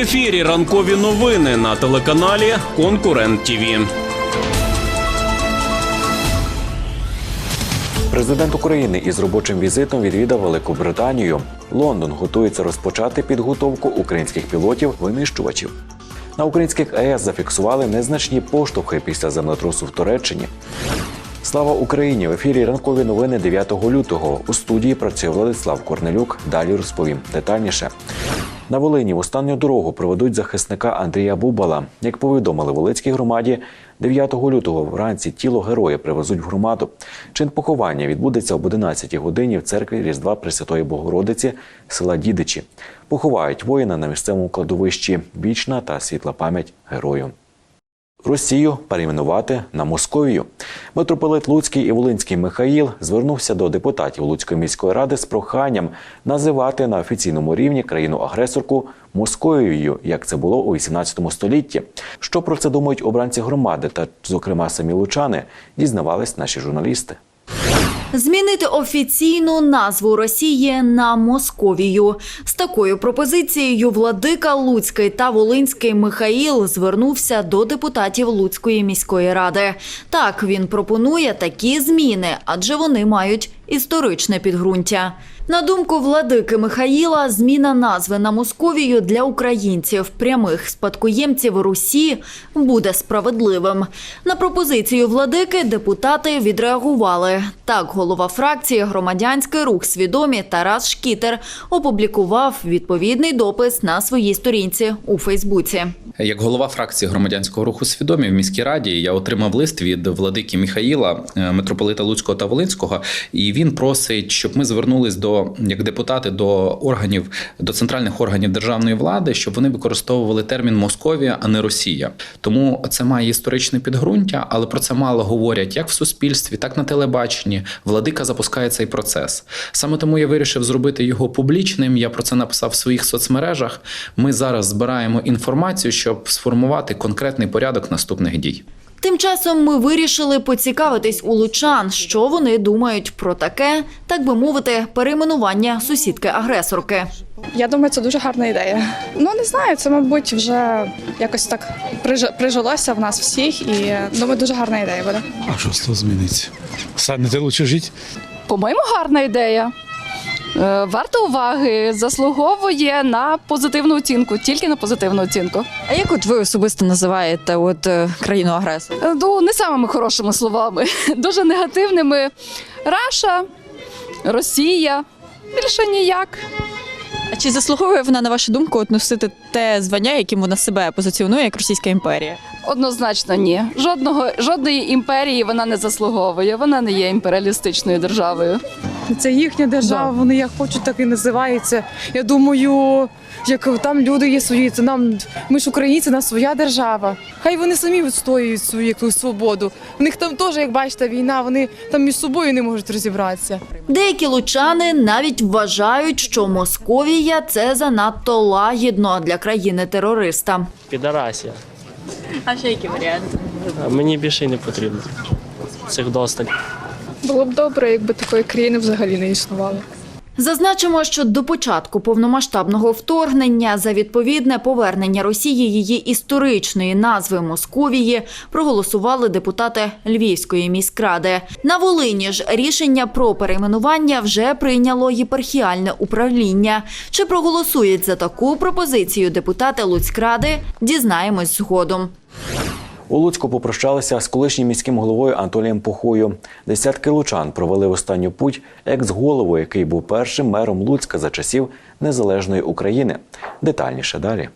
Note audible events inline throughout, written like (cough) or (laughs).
ефірі ранкові новини на телеканалі Конкурент ТІВІ. Президент України із робочим візитом відвідав Велику Британію. Лондон готується розпочати підготовку українських пілотів-винищувачів. На українських АЕС зафіксували незначні поштовхи після землетрусу в Туреччині. Слава Україні! В ефірі ранкові новини 9 лютого. У студії працює Владислав Корнелюк. Далі розповім детальніше. На Волині в останню дорогу проведуть захисника Андрія Бубала. Як повідомили Волицькій громаді, 9 лютого вранці тіло героя привезуть в громаду. Чин поховання відбудеться об 11 годині в церкві Різдва Пресвятої Богородиці села Дідичі. Поховають воїна на місцевому кладовищі. Вічна та світла пам'ять герою. Росію перейменувати на Московію. Митрополит Луцький і Волинський Михаїл звернувся до депутатів Луцької міської ради з проханням називати на офіційному рівні країну-агресорку Московією, як це було у 18 столітті. Що про це думають обранці громади та, зокрема, самі лучани, дізнавались наші журналісти. Змінити офіційну назву Росії на Московію. З такою пропозицією владика Луцький та Волинський Михаїл звернувся до депутатів Луцької міської ради. Так він пропонує такі зміни, адже вони мають історичне підґрунтя. На думку владики Михаїла, зміна назви на Московію для українців, прямих спадкоємців Русі, буде справедливим. На пропозицію владики депутати відреагували. Так, голова фракції Громадянський рух свідомі Тарас Шкітер опублікував відповідний допис на своїй сторінці у Фейсбуці. Як голова фракції громадянського руху свідомі в міській раді я отримав лист від владики Міхаїла, е, митрополита Луцького та Волинського, і він просить, щоб ми звернулись до як депутати до органів до центральних органів державної влади, щоб вони використовували термін Московія, а не Росія. Тому це має історичне підґрунтя, але про це мало говорять як в суспільстві, так на телебаченні. Владика запускає цей процес. Саме тому я вирішив зробити його публічним. Я про це написав в своїх соцмережах. Ми зараз збираємо інформацію, щоб сформувати конкретний порядок наступних дій. Тим часом ми вирішили поцікавитись у лучан, що вони думають про таке, так би мовити, перейменування сусідки-агресорки. Я думаю, це дуже гарна ідея. Ну не знаю, це мабуть вже якось так приж- прижилося в нас всіх, і думаю, дуже гарна ідея буде. А що з того зміниться? Станете лучше жити? По-моєму, гарна ідея. Е, Варта уваги, заслуговує на позитивну оцінку, тільки на позитивну оцінку. А як от ви особисто називаєте от е, країну агресора? Е, Ну, не самими хорошими словами, (laughs) дуже негативними. Раша, Росія, більше ніяк. А чи заслуговує вона на вашу думку от носити те звання, яким вона себе позиціонує як Російська імперія? Однозначно, ні. Жодного жодної імперії вона не заслуговує. Вона не є імперіалістичною державою. Це їхня держава, вони як хочуть, так і називаються. Я думаю, як там люди є свої, це нам ми ж українці, нас своя держава. Хай вони самі відстоюють свою якусь свободу. У них там теж, як бачите, війна, вони там між собою не можуть розібратися. Деякі лучани навіть вважають, що Московія це занадто лагідно для країни-терориста. Підарасія. А ще які варіанти? Мені більше й не потрібно. Цих досталь. Було б добре, якби такої країни взагалі не існувало. Зазначимо, що до початку повномасштабного вторгнення за відповідне повернення Росії її історичної назви Московії проголосували депутати Львівської міськради. На Волині ж рішення про перейменування вже прийняло єпархіальне управління. Чи проголосують за таку пропозицію депутати Луцькради, дізнаємось згодом. У Луцьку попрощалися з колишнім міським головою Анатолієм Пухою. Десятки лучан провели останню путь екс-голову, який був першим мером Луцька за часів незалежної України. Детальніше далі.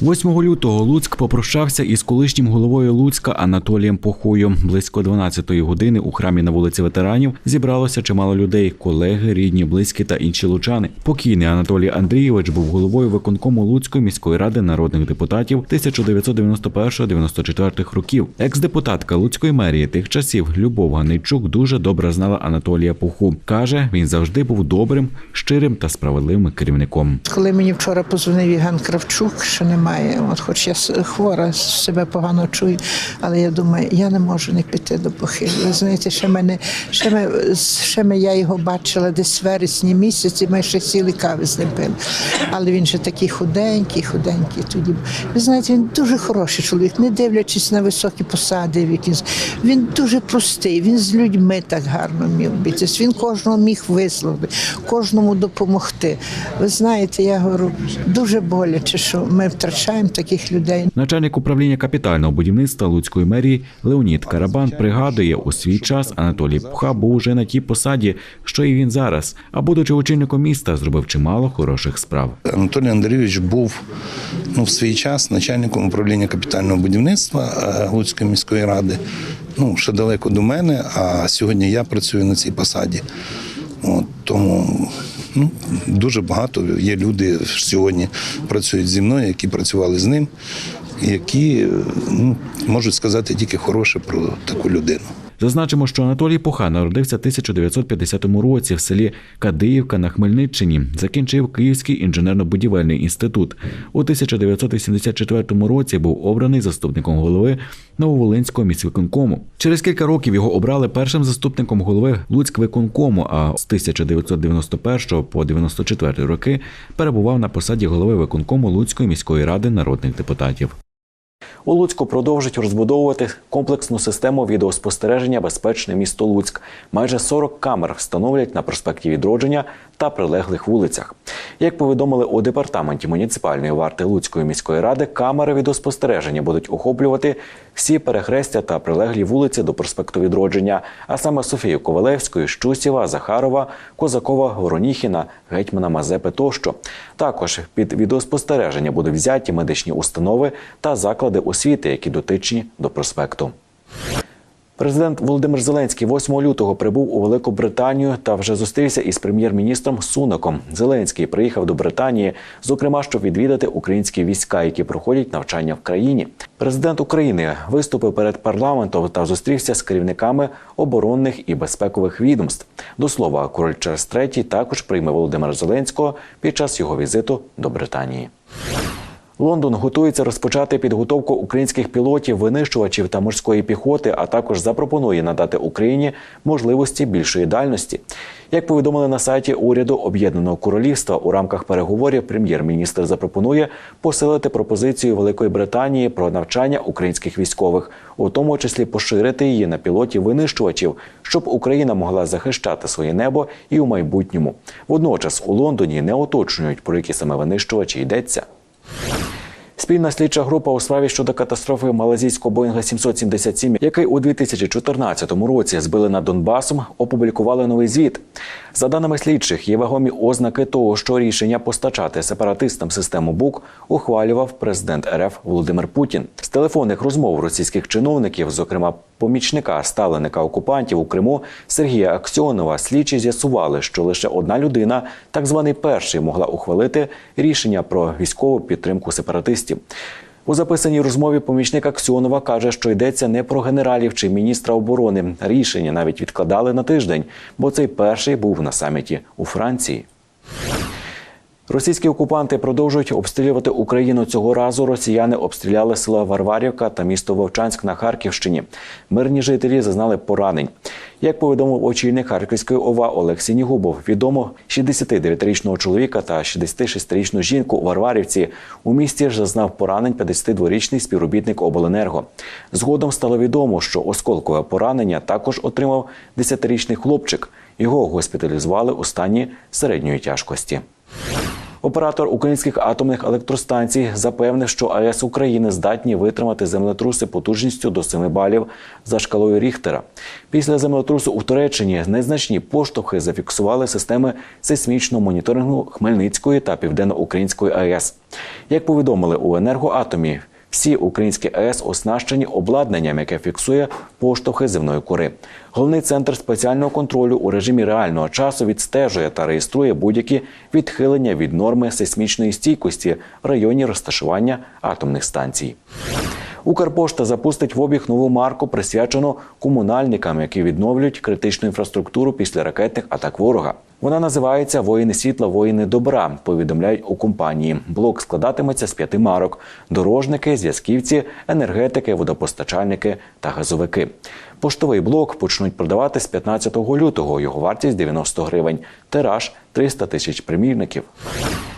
8 лютого Луцьк попрощався із колишнім головою Луцька Анатолієм Похою. Близько 12-ї години у храмі на вулиці ветеранів зібралося чимало людей: колеги, рідні, близькі та інші лучани. Покійний Анатолій Андрійович був головою виконкому Луцької міської ради народних депутатів 1991-94 років. Екс-депутатка Луцької мерії тих часів Любов Ганейчук дуже добре знала Анатолія Поху. каже, він завжди був добрим, щирим та справедливим керівником. Коли мені вчора позвонив Євген Кравчук, що не немає. От, хоч я хвора, себе погано чую, але я думаю, я не можу не піти до похилу. Ви знаєте, ще мене, ще ми, ще ми, я його бачила десь в вересні місяці, ми ще сіли кави з ним пили. Але він же такий худенький, худенький тоді. Ви знаєте, він дуже хороший чоловік, не дивлячись на високі посади, які він дуже простий, він з людьми так гарно міг битись. Він кожного міг висловити, кожному допомогти. Ви знаєте, я говорю, дуже боляче, що ми втрачаємо таких людей. Начальник управління капітального будівництва Луцької мерії Леонід Карабан пригадує, у свій час Анатолій Пуха був уже на тій посаді, що і він зараз. А будучи очільником міста, зробив чимало хороших справ. Анатолій Андрійович був ну, в свій час начальником управління капітального будівництва е, Луцької міської ради. Ну, ще далеко до мене, а сьогодні я працюю на цій посаді. От, тому ну, дуже багато є люди сьогодні працюють зі мною, які працювали з ним, які ну, можуть сказати тільки хороше про таку людину. Зазначимо, що Анатолій Пуха народився в 1950 році в селі Кадиївка на Хмельниччині. Закінчив Київський інженерно-будівельний інститут. У 1984 році був обраний заступником голови Нововолинського міськвиконкому. Через кілька років його обрали першим заступником голови Луцьквиконкому, а з 1991 по 94 роки перебував на посаді голови виконкому Луцької міської ради народних депутатів. У Луцьку продовжують розбудовувати комплексну систему відеоспостереження Безпечне місто Луцьк. Майже 40 камер встановлять на проспекті відродження та прилеглих вулицях. Як повідомили у департаменті муніципальної варти Луцької міської ради, камери відеоспостереження будуть охоплювати всі перехрестя та прилеглі вулиці до проспекту відродження, а саме Софію Ковалевської, Щусєва, Захарова, Козакова, Вороніхіна, гетьмана Мазепи тощо. Також під відеоспостереження будуть взяті медичні установи та заклади освіти, які дотичні до проспекту. Президент Володимир Зеленський 8 лютого прибув у Велику Британію та вже зустрівся із прем'єр-міністром Суноком. Зеленський приїхав до Британії, зокрема, щоб відвідати українські війська, які проходять навчання в країні. Президент України виступив перед парламентом та зустрівся з керівниками оборонних і безпекових відомств. До слова, король Чарльз III також прийме Володимира Зеленського під час його візиту до Британії. Лондон готується розпочати підготовку українських пілотів, винищувачів та морської піхоти, а також запропонує надати Україні можливості більшої дальності. Як повідомили на сайті уряду Об'єднаного Королівства, у рамках переговорів прем'єр-міністр запропонує посилити пропозицію Великої Британії про навчання українських військових, у тому числі поширити її на пілотів винищувачів, щоб Україна могла захищати своє небо і у майбутньому. Водночас у Лондоні не уточнюють, про які саме винищувачі йдеться. you Спільна слідча група у справі щодо катастрофи малазійського Боїнга 777, який у 2014 році збили над Донбасом, опублікували новий звіт. За даними слідчих, є вагомі ознаки того, що рішення постачати сепаратистам систему БУК ухвалював президент РФ Володимир Путін. З телефонних розмов російських чиновників, зокрема помічника ставленика окупантів у Криму Сергія Аксьонова, слідчі з'ясували, що лише одна людина, так званий перший, могла ухвалити рішення про військову підтримку сепаратистів. У записаній розмові помічник Аксьонова каже, що йдеться не про генералів чи міністра оборони. Рішення навіть відкладали на тиждень, бо цей перший був на саміті у Франції. Російські окупанти продовжують обстрілювати Україну. Цього разу росіяни обстріляли село Варварівка та місто Вовчанськ на Харківщині. Мирні жителі зазнали поранень. Як повідомив очільник Харківської ОВА Олексій Нігубов, відомо 69-річного чоловіка та 66-річну жінку у Варварівці. У місті ж зазнав поранень 52-річний співробітник обленерго. Згодом стало відомо, що осколкове поранення також отримав 10-річний хлопчик. Його госпіталізували у стані середньої тяжкості. Оператор українських атомних електростанцій запевнив, що АЕС України здатні витримати землетруси потужністю до 7 балів за шкалою Ріхтера. Після землетрусу у Туреччині незначні поштовхи зафіксували системи сейсмічного моніторингу Хмельницької та Південно-Української АЕС. Як повідомили у енергоатомі, всі українські АЕС оснащені обладнанням, яке фіксує поштовхи земної кори. Головний центр спеціального контролю у режимі реального часу відстежує та реєструє будь-які відхилення від норми сейсмічної стійкості в районі розташування атомних станцій. Укрпошта запустить в обіг нову марку, присвячену комунальникам, які відновлюють критичну інфраструктуру після ракетних атак ворога. Вона називається Воїни світла, воїни добра. Повідомляють у компанії. Блок складатиметься з п'яти марок: дорожники, зв'язківці, енергетики, водопостачальники та газовики. Поштовий блок почнуть продавати з 15 лютого. Його вартість 90 гривень. Тираж 300 тисяч примірників.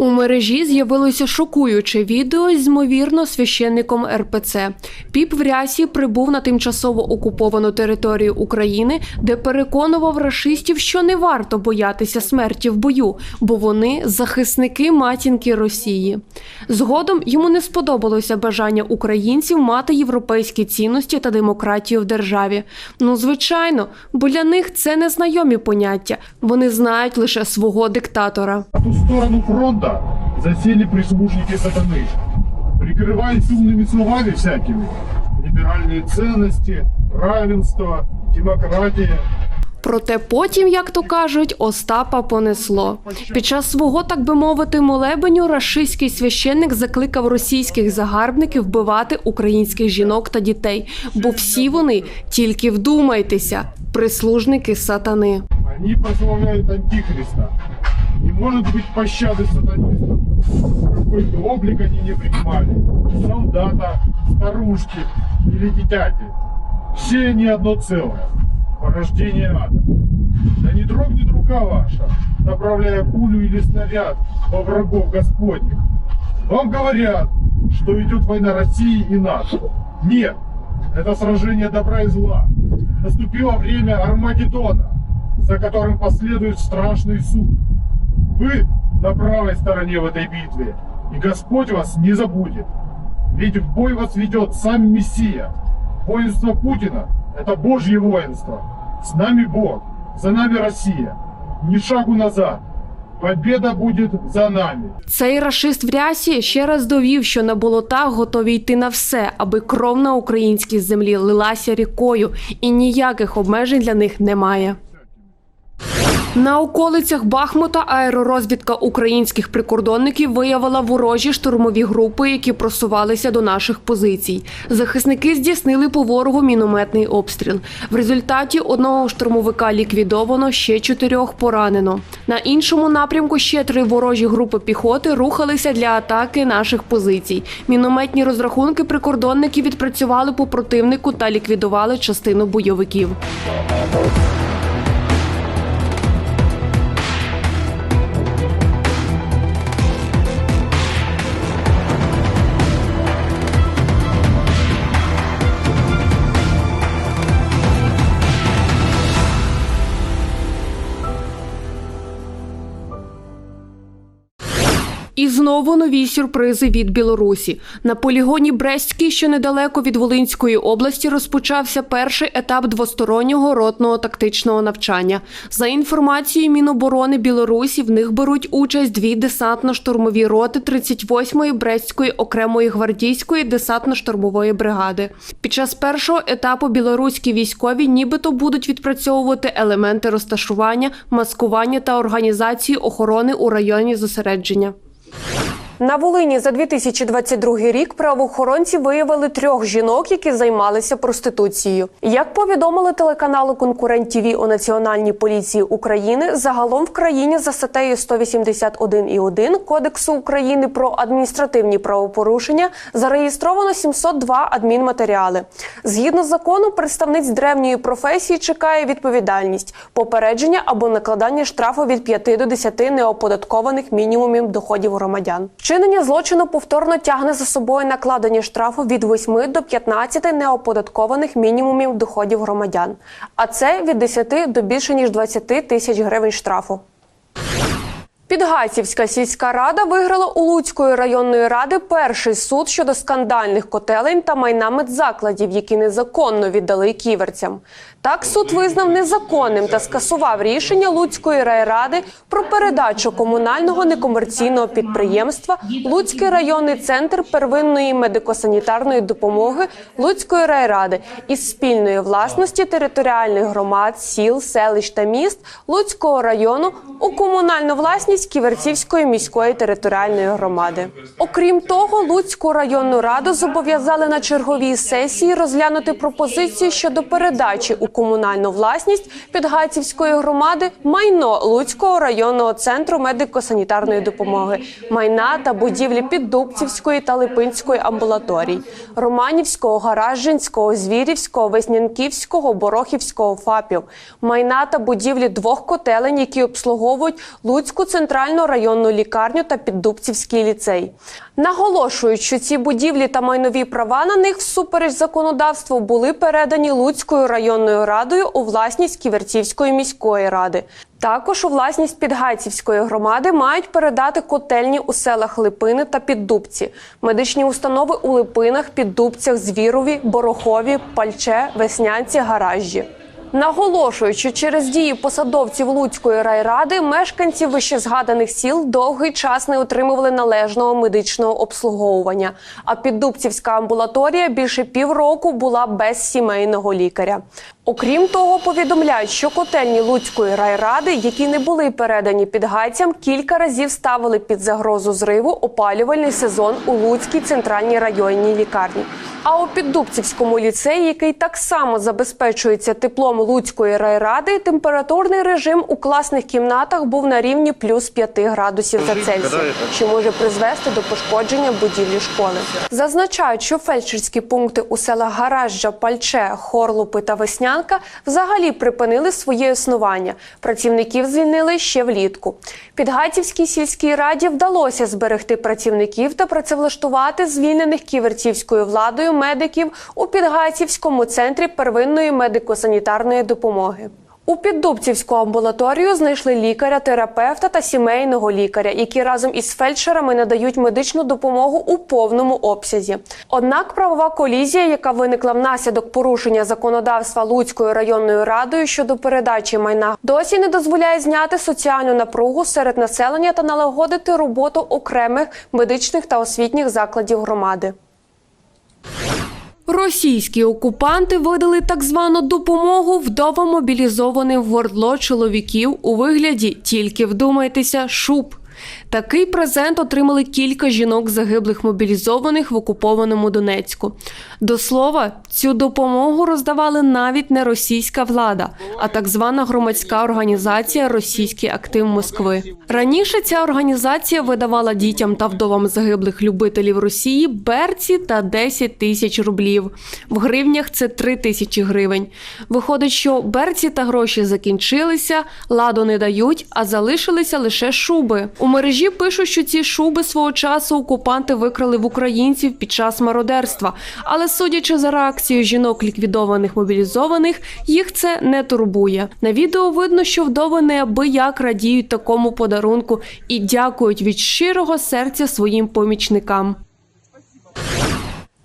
У мережі з'явилося шокуюче відео з ймовірно священником РПЦ. Піп в рясі прибув на тимчасово окуповану територію України, де переконував рашистів, що не варто боятися смерті в бою, бо вони захисники матінки Росії. Згодом йому не сподобалося бажання українців мати європейські цінності та демократію в державі. Ну, звичайно, бо для них це незнайомі поняття. Вони знають лише свого диктатора. Ту сторону фронта засели прислужники сатаны, прикрываясь умными словами всякими. Либеральные ценности, равенство, демократия. Проте потім, як то кажуть, Остапа понесло. Під час свого, так би мовити, молебеню рашистський священник закликав російських загарбників вбивати українських жінок та дітей, бо всі вони тільки вдумайтеся, прислужники сатани. Они прославляют Антихриста. Не может быть пощады сатанистам. Какой бы облик они не принимали. Солдата, старушки или дитяти. Все они одно целое. Порождение ада. Да не дрогнет рука ваша, направляя пулю или снаряд во врагов Господних. Вам говорят, что идет война России и НАТО. Нет, это сражение добра и зла. Наступило время Армагеддона, за которым последует страшный суд. Вы на правой стороне в этой битве, и Господь вас не забудет. Ведь в бой вас ведет сам Мессия. Воинство Путина – это Божье воинство. С нами Бог, за нами Россия. Ни шагу назад. Победа будет за нами. Цей рашист в рясі ще раз довів, що на болотах готові йти на все, аби кров на українській землі лилася рікою, і ніяких обмежень для них немає. На околицях Бахмута аеророзвідка українських прикордонників виявила ворожі штурмові групи, які просувалися до наших позицій. Захисники здійснили по ворогу мінометний обстріл. В результаті одного штурмовика ліквідовано, ще чотирьох поранено. На іншому напрямку ще три ворожі групи піхоти рухалися для атаки наших позицій. Мінометні розрахунки прикордонники відпрацювали по противнику та ліквідували частину бойовиків. І знову нові сюрпризи від Білорусі. На полігоні Брестський, що недалеко від Волинської області, розпочався перший етап двостороннього ротного тактичного навчання. За інформацією Міноборони Білорусі, в них беруть участь дві десантно-штурмові роти 38-ї Брестської окремої гвардійської десантно-штурмової бригади. Під час першого етапу білоруські військові нібито будуть відпрацьовувати елементи розташування, маскування та організації охорони у районі зосередження. На Волині за 2022 рік правоохоронці виявили трьох жінок, які займалися проституцією. Як повідомили телеканалу Конкурент ТІВІ у Національній поліції України, загалом в країні за статтею 181.1 Кодексу України про адміністративні правопорушення зареєстровано 702 адмінматеріали. Згідно закону, представниць древньої професії чекає відповідальність, попередження або накладання штрафу від 5 до 10 неоподаткованих мінімумів доходів громадян. Вчинення злочину повторно тягне за собою накладення штрафу від 8 до 15 неоподаткованих мінімумів доходів громадян, а це від 10 до більше ніж 20 тисяч гривень штрафу. Підгайцівська сільська рада виграла у Луцької районної ради перший суд щодо скандальних котелень та майна медзакладів, які незаконно віддали ківерцям. Так суд визнав незаконним та скасував рішення Луцької райради про передачу комунального некомерційного підприємства Луцький районний центр первинної медико-санітарної допомоги Луцької райради із спільної власності територіальних громад, сіл, селищ та міст Луцького району у комунальну власність Ківерцівської міської територіальної громади. Окрім того, Луцьку районну раду зобов'язали на черговій сесії розглянути пропозицію щодо передачі у комунальну власність Підгайцівської громади майно Луцького районного центру медико-санітарної допомоги, майна та будівлі Піддубцівської та Липинської амбулаторій, Романівського, Гаражинського, Звірівського, Веснянківського, Борохівського ФАПів, майна та будівлі двох котелень, які обслуговують Луцьку центральну районну лікарню та Піддубцівський ліцей. Наголошують, що ці будівлі та майнові права на них всупереч законодавству були передані Луцькою районною радою у власність Ківерцівської міської ради. Також у власність Підгайцівської громади мають передати котельні у селах Липини та Піддубці, медичні установи у Липинах, Піддубцях, Звірові, Борохові, Пальче, Веснянці, Гаражі. Наголошують, що через дії посадовців Луцької райради мешканці вищезгаданих сіл довгий час не отримували належного медичного обслуговування. А піддубцівська амбулаторія більше півроку була без сімейного лікаря. Окрім того, повідомляють, що котельні Луцької райради, які не були передані підгайцям, кілька разів ставили під загрозу зриву опалювальний сезон у Луцькій центральній районній лікарні. А у Піддубцівському ліцеї, який так само забезпечується теплом Луцької райради, температурний режим у класних кімнатах був на рівні плюс 5 градусів за Цельсієм, що може призвести до пошкодження будівлі школи. Зазначають, що фельдшерські пункти у селах Гаражджа, Пальче, Хорлупи та Веснянка взагалі припинили своє існування. Працівників звільнили ще влітку. Підгатівській сільській раді вдалося зберегти працівників та працевлаштувати звільнених ківерцівською владою медиків у Підгатівському центрі первинної медико-санітарної допомоги. У Піддубцівську амбулаторію знайшли лікаря, терапевта та сімейного лікаря, які разом із фельдшерами надають медичну допомогу у повному обсязі. Однак правова колізія, яка виникла внаслідок порушення законодавства Луцькою районною радою щодо передачі майна, досі не дозволяє зняти соціальну напругу серед населення та налагодити роботу окремих медичних та освітніх закладів громади. Російські окупанти видали так звану допомогу вдово мобілізованим в ОРДЛО чоловіків у вигляді тільки вдумайтеся шуб. Такий презент отримали кілька жінок загиблих мобілізованих в окупованому Донецьку. До слова, цю допомогу роздавали навіть не російська влада, а так звана громадська організація Російський актив Москви. Раніше ця організація видавала дітям та вдовам загиблих любителів Росії берці та 10 тисяч рублів. В гривнях це 3 тисячі гривень. Виходить, що берці та гроші закінчилися, ладу не дають, а залишилися лише шуби. У мережі пишуть, що ці шуби свого часу окупанти викрали в українців під час мародерства. Але судячи за реакцією жінок ліквідованих мобілізованих, їх це не турбує. На відео видно, що вдови неабияк радіють такому подарунку і дякують від щирого серця своїм помічникам.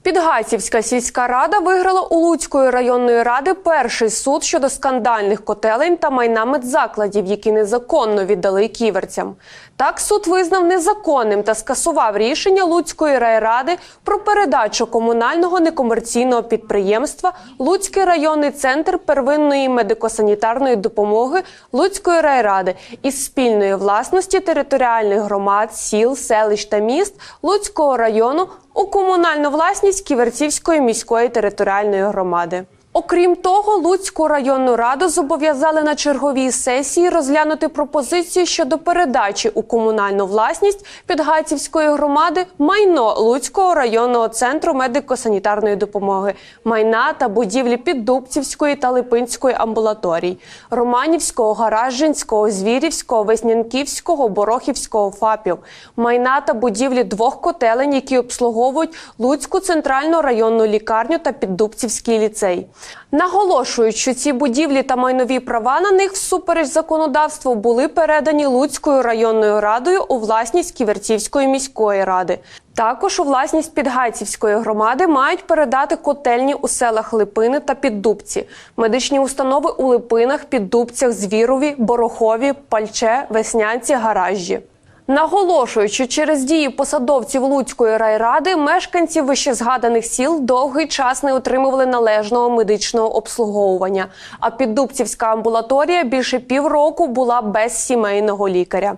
Підгайцівська сільська рада виграла у Луцької районної ради перший суд щодо скандальних котелень та майна медзакладів, які незаконно віддали ківерцям. Так суд визнав незаконним та скасував рішення Луцької райради про передачу комунального некомерційного підприємства Луцький районний центр первинної медико-санітарної допомоги Луцької райради із спільної власності територіальних громад, сіл, селищ та міст Луцького району у комунальну власність Ківерцівської міської територіальної громади. Окрім того, Луцьку районну раду зобов'язали на черговій сесії розглянути пропозицію щодо передачі у комунальну власність Підгайцівської громади майно Луцького районного центру медико-санітарної допомоги, майна та будівлі Піддубцівської та Липинської амбулаторій, Романівського, Гаражинського, Звірівського, Веснянківського, Борохівського ФАПів, майна та будівлі двох котелень, які обслуговують Луцьку центральну районну лікарню та Піддубцівський ліцей. Наголошують, що ці будівлі та майнові права на них всупереч законодавству були передані Луцькою районною радою у власність Ківерцівської міської ради. Також у власність Підгайцівської громади мають передати котельні у селах Липини та Піддубці, медичні установи у Липинах, Піддубцях, Звірові, Борохові, Пальче, Веснянці, Гаражі. Наголошують, що через дії посадовців Луцької райради мешканці вищезгаданих сіл довгий час не отримували належного медичного обслуговування. А піддубцівська амбулаторія більше півроку була без сімейного лікаря.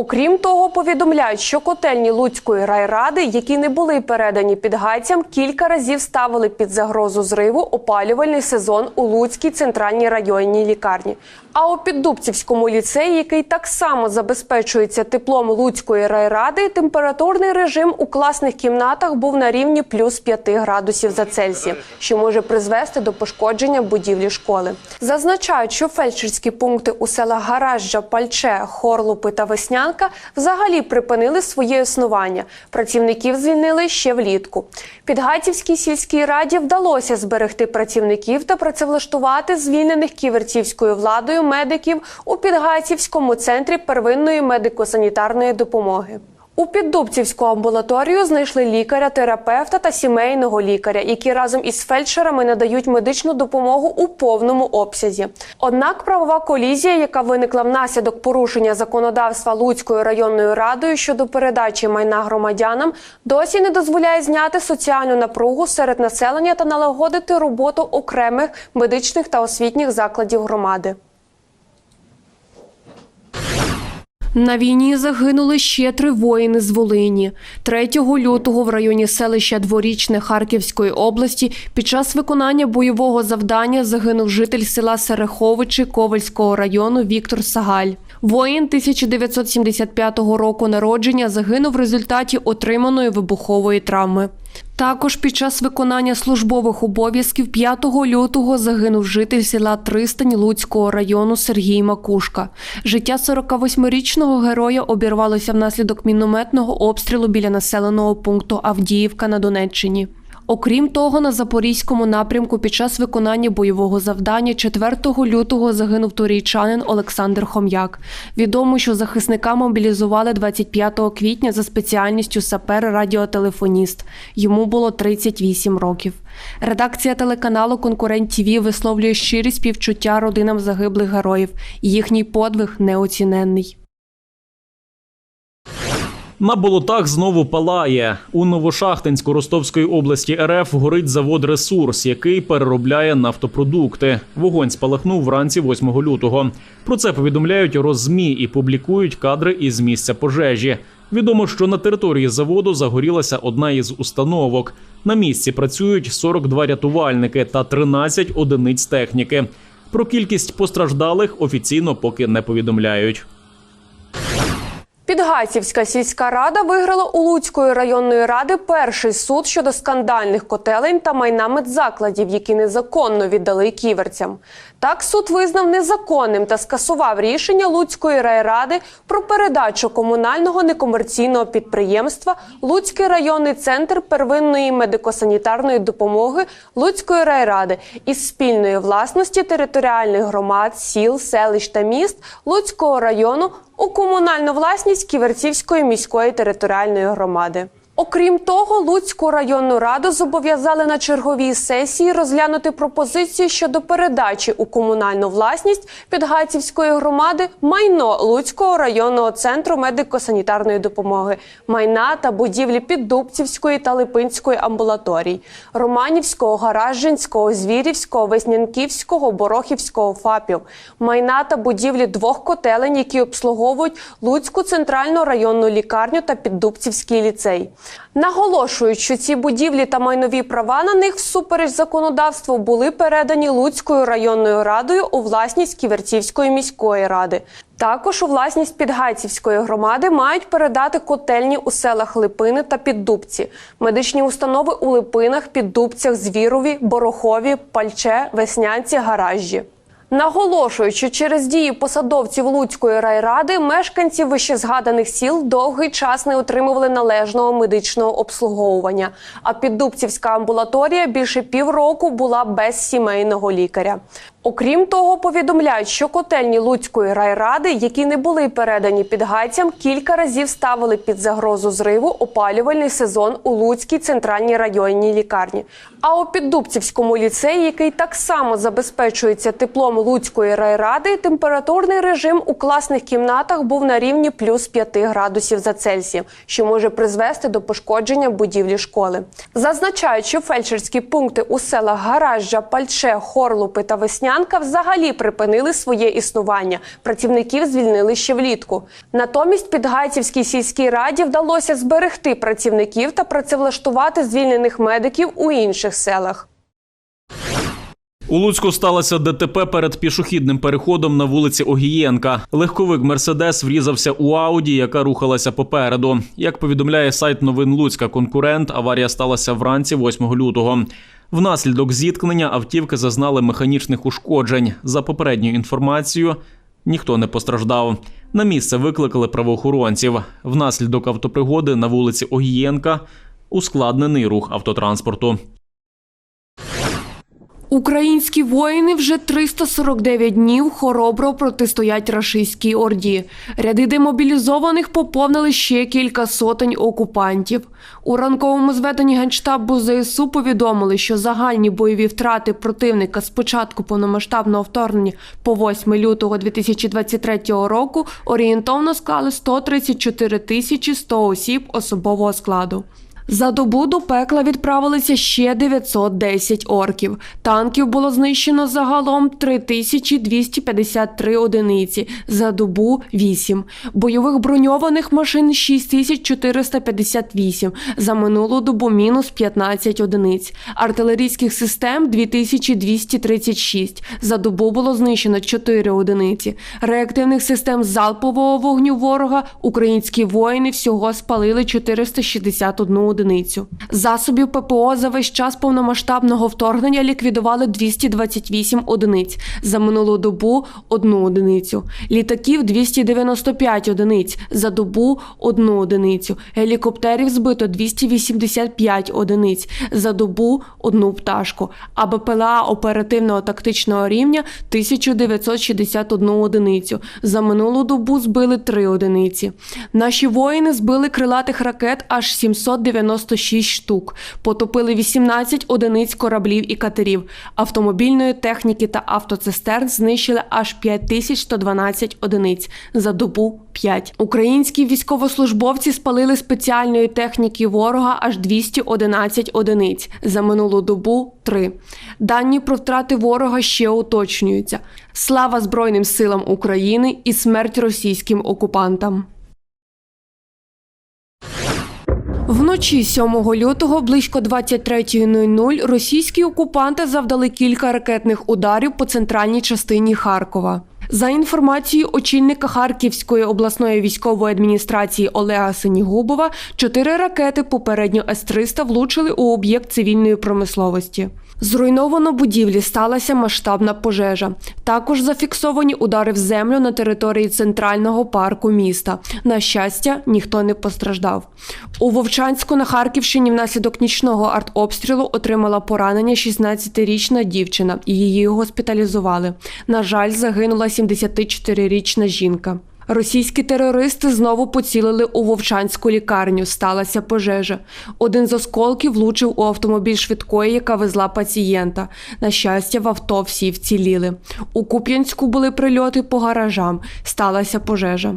Окрім того, повідомляють, що котельні Луцької райради, які не були передані підгайцям, кілька разів ставили під загрозу зриву опалювальний сезон у Луцькій центральній районній лікарні. А у Піддубцівському ліцеї, який так само забезпечується теплом Луцької райради, температурний режим у класних кімнатах був на рівні плюс 5 градусів за Цельсієм, що може призвести до пошкодження будівлі школи. Зазначають, що фельдшерські пункти у селах Гаражджа, Пальче, Хорлупи та Веснянка взагалі припинили своє існування. Працівників звільнили ще влітку. Підгатівській сільській раді вдалося зберегти працівників та працевлаштувати звільнених ківерцівською владою медиків у Підгатівському центрі первинної медико-санітарної допомоги. У Піддубцівську амбулаторію знайшли лікаря, терапевта та сімейного лікаря, які разом із фельдшерами надають медичну допомогу у повному обсязі. Однак правова колізія, яка виникла внаслідок порушення законодавства Луцькою районною радою щодо передачі майна громадянам, досі не дозволяє зняти соціальну напругу серед населення та налагодити роботу окремих медичних та освітніх закладів громади. На війні загинули ще три воїни з Волині. 3 лютого в районі селища Дворічне Харківської області під час виконання бойового завдання загинув житель села Сереховичі Ковальського району Віктор Сагаль. Воїн 1975 року народження загинув в результаті отриманої вибухової травми. Також під час виконання службових обов'язків 5 лютого загинув житель села Тристань Луцького району Сергій Макушка. Життя 48-річного героя обірвалося внаслідок мінометного обстрілу біля населеного пункту Авдіївка на Донеччині. Окрім того, на запорізькому напрямку під час виконання бойового завдання 4 лютого загинув турійчанин Олександр Хом'як. Відомо, що захисника мобілізували 25 квітня за спеціальністю сапер-радіотелефоніст. Йому було 38 років. Редакція телеканалу Конкурент ТІВІ висловлює щирі співчуття родинам загиблих героїв. Їхній подвиг неоціненний. На болотах знову палає. У Новошахтинську Ростовської області РФ горить завод Ресурс, який переробляє нафтопродукти. Вогонь спалахнув вранці 8 лютого. Про це повідомляють роззмі і публікують кадри із місця пожежі. Відомо, що на території заводу загорілася одна із установок. На місці працюють 42 рятувальники та 13 одиниць техніки. Про кількість постраждалих офіційно поки не повідомляють. Підгайцівська сільська рада виграла у Луцької районної ради перший суд щодо скандальних котелень та майна медзакладів, які незаконно віддали ківерцям. Так суд визнав незаконним та скасував рішення Луцької райради про передачу комунального некомерційного підприємства Луцький районний центр первинної медико-санітарної допомоги Луцької райради із спільної власності територіальних громад, сіл, селищ та міст Луцького району у комунальну власність Ківерцівської міської територіальної громади. Окрім того, Луцьку районну раду зобов'язали на черговій сесії розглянути пропозицію щодо передачі у комунальну власність Підгайцівської громади майно Луцького районного центру медико-санітарної допомоги, майна та будівлі Піддубцівської та Липинської амбулаторій, Романівського, Гаражинського, Звірівського, Веснянківського, Борохівського ФАПів, майна та будівлі двох котелень, які обслуговують Луцьку центральну районну лікарню та Піддубцівський ліцей. Наголошують, що ці будівлі та майнові права на них всупереч законодавству були передані Луцькою районною радою у власність Ківерцівської міської ради. Також у власність Підгайцівської громади мають передати котельні у селах Липини та Піддубці, медичні установи у Липинах, Піддубцях, Звірові, Борохові, Пальче, Веснянці, Гаражі. Наголошують, що через дії посадовців Луцької райради мешканці вищезгаданих сіл довгий час не отримували належного медичного обслуговування. А піддубцівська амбулаторія більше півроку була без сімейного лікаря. Окрім того, повідомляють, що котельні Луцької райради, які не були передані підгайцям, кілька разів ставили під загрозу зриву опалювальний сезон у Луцькій центральній районній лікарні. А у Піддубцівському ліцеї, який так само забезпечується теплом Луцької райради, температурний режим у класних кімнатах був на рівні плюс 5 градусів за Цельсієм, що може призвести до пошкодження будівлі школи. Зазначають, що фельдшерські пункти у селах Гаражжа, Пальче, Хорлупи та Весня Надвірнянка взагалі припинили своє існування. Працівників звільнили ще влітку. Натомість Підгайцівській сільській раді вдалося зберегти працівників та працевлаштувати звільнених медиків у інших селах. У Луцьку сталося ДТП перед пішохідним переходом на вулиці Огієнка. Легковик Мерседес врізався у Ауді, яка рухалася попереду. Як повідомляє сайт новин Луцька конкурент, аварія сталася вранці 8 лютого. Внаслідок зіткнення автівки зазнали механічних ушкоджень. За попередньою інформацією, ніхто не постраждав. На місце викликали правоохоронців. Внаслідок автопригоди на вулиці Огієнка ускладнений рух автотранспорту. Українські воїни вже 349 днів хоробро протистоять рашистській орді. Ряди демобілізованих поповнили ще кілька сотень окупантів. У ранковому зведенні Генштабу ЗСУ повідомили, що загальні бойові втрати противника з початку повномасштабного вторгнення по 8 лютого 2023 року орієнтовно склали 134 тисячі 100 осіб особового складу. За добу до пекла відправилися ще 910 орків. Танків було знищено загалом 3253 одиниці, за добу 8. Бойових броньованих машин 6458, за минулу добу мінус 15 одиниць. Артилерійських систем 2236, за добу було знищено 4 одиниці. Реактивних систем залпового вогню ворога українські воїни всього спалили 461 одиницю. Засобів ППО за весь час повномасштабного вторгнення ліквідували 228 одиниць. За минулу добу одну одиницю. Літаків 295 одиниць. За добу одну одиницю. Гелікоптерів збито 285 одиниць. За добу одну пташку. А БПЛА оперативного тактичного рівня 1961 одиницю. За минулу добу збили 3 одиниці. Наші воїни збили крилатих ракет аж 796 штук, потопили 18 одиниць кораблів і катерів, автомобільної техніки та автоцистерн знищили аж 5112 одиниць за добу 5. Українські військовослужбовці спалили спеціальної техніки ворога аж 211 одиниць за минулу добу 3. Дані про втрати ворога ще уточнюються. Слава Збройним силам України і смерть російським окупантам. Вночі 7 лютого близько 23.00 російські окупанти завдали кілька ракетних ударів по центральній частині Харкова. За інформацією очільника Харківської обласної військової адміністрації Олега Синігубова, чотири ракети попередньо С-300 влучили у об'єкт цивільної промисловості. Зруйновано будівлі, сталася масштабна пожежа. Також зафіксовані удари в землю на території центрального парку міста. На щастя, ніхто не постраждав. У Вовчанську на Харківщині внаслідок нічного артобстрілу отримала поранення 16-річна дівчина. Її госпіталізували. На жаль, загинула 74-річна жінка. Російські терористи знову поцілили у Вовчанську лікарню. Сталася пожежа. Один з осколків влучив у автомобіль швидкої, яка везла пацієнта. На щастя, в авто всі вціліли. У Куп'янську були прильоти по гаражам. Сталася пожежа.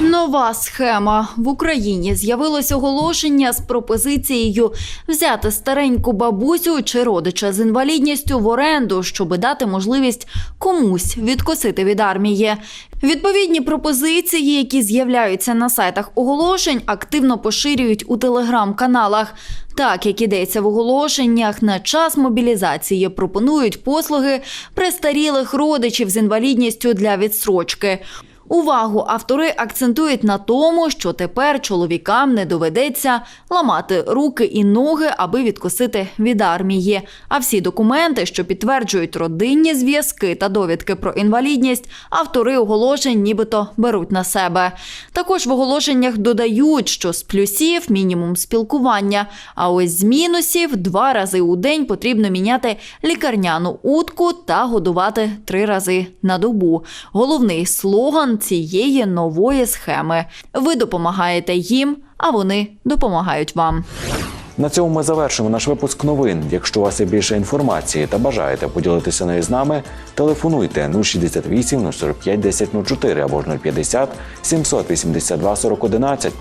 Нова схема в Україні з'явилось оголошення з пропозицією взяти стареньку бабусю чи родича з інвалідністю в оренду, щоб дати можливість комусь відкосити від армії. Відповідні пропозиції, які з'являються на сайтах оголошень, активно поширюють у телеграм-каналах. Так, як ідеться в оголошеннях, на час мобілізації пропонують послуги престарілих родичів з інвалідністю для відсрочки. Увагу автори акцентують на тому, що тепер чоловікам не доведеться ламати руки і ноги, аби відкосити від армії. А всі документи, що підтверджують родинні зв'язки та довідки про інвалідність, автори оголошень нібито беруть на себе. Також в оголошеннях додають, що з плюсів мінімум спілкування, а ось з мінусів два рази у день потрібно міняти лікарняну утку та годувати три рази на добу. Головний слоган цієї нової схеми. Ви допомагаєте їм, а вони допомагають вам. На цьому ми завершимо наш випуск новин. Якщо у вас є більше інформації та бажаєте поділитися нею з нами, телефонуйте 068 045 1004 або ж 050 782 4011.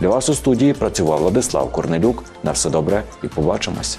Для вас у студії працював Владислав Корнелюк. На все добре і побачимось.